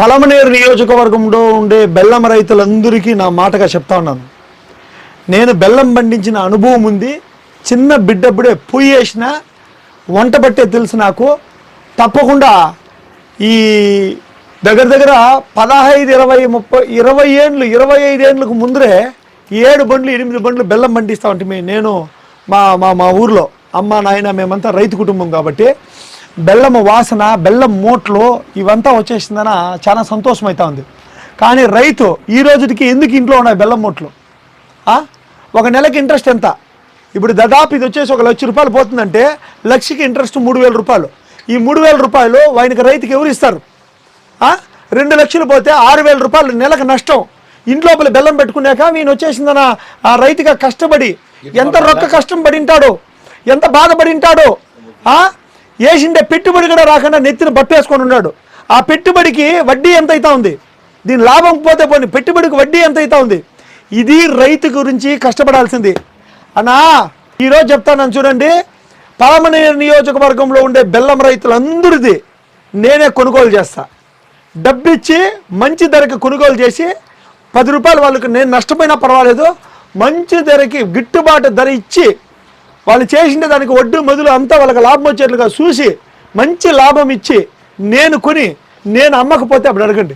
పలమనేరు నియోజకవర్గంలో ఉండే బెల్లం రైతులందరికీ నా మాటగా చెప్తా ఉన్నాను. నేను బెల్లం పండించిన అనుభవం ఉంది. చిన్న బిడ్డప్పుడే పొయ్యి వేసిన వంట పట్టే తెలుసు నాకు. తప్పకుండా ఈ దగ్గర దగ్గర పదహైదు ఇరవై ముప్పై ఇరవై ఏండ్లు ఇరవై ఐదు ఏండ్లకు ముందరే ఏడు బండ్లు ఎనిమిది బండ్లు బెల్లం పండిస్తా ఉంటే నేను మా మా మా ఊర్లో. అమ్మ నాయన మేమంతా రైతు కుటుంబం కాబట్టి బెల్లం వాసన బెల్లం మూట్లు ఇవంతా వచ్చేసిందన చాలా సంతోషం అవుతా ఉంది కానీ రైతు ఈ రోజుకి ఎందుకు ఇంట్లో ఉన్నాయి బెల్లం మూట్లు? ఒక నెలకి ఇంట్రెస్ట్ ఎంత ఇప్పుడు దాదాపు ఇది వచ్చేసి ఒక లక్ష రూపాయలు పోతుందంటే లక్షకి ఇంట్రెస్ట్ మూడు వేల రూపాయలు ఈ మూడు వేల రూపాయలు ఆయనకి రైతుకి ఎవరు ఇస్తారు? రెండు లక్షలు పోతే ఆరు వేల రూపాయలు నెలకు నష్టం ఇంట్లోపల బెల్లం పెట్టుకున్నాక వీని వచ్చేసిందన ఆ రైతుగా కష్టపడి ఎంత రొక్క కష్టం పడింటాడో ఎంత బాధపడింటాడో? వేసిండే పెట్టుబడి కూడా రాకుండా నెత్తిన బట్టేసుకొని ఉన్నాడు. ఆ పెట్టుబడికి వడ్డీ ఎంత అవుతా ఉంది? దీని లాభం పోతే పోని పెట్టుబడికి వడ్డీ ఎంత అవుతా ఉంది? ఇది రైతు గురించి కష్టపడాల్సింది. అన్నా ఈరోజు చెప్తాను చూడండి. పలమనేరు నియోజకవర్గంలో ఉండే బెల్లం రైతులందరిది నేనే కొనుగోలు చేస్తా. డబ్బిచ్చి మంచి ధరకి కొనుగోలు చేసి పది రూపాయలు వాళ్ళకి నేను నష్టపోయినా పర్వాలేదు. మంచి ధరకి గిట్టుబాటు ధర ఇచ్చి వాళ్ళు చేసిన దానికి వడ్డు మొదలు అంతా వాళ్ళకి లాభం వచ్చేట్లుగా చూసి మంచి లాభం ఇచ్చి నేను కొని నేను అమ్మకపోతే అప్పుడు అడగండి.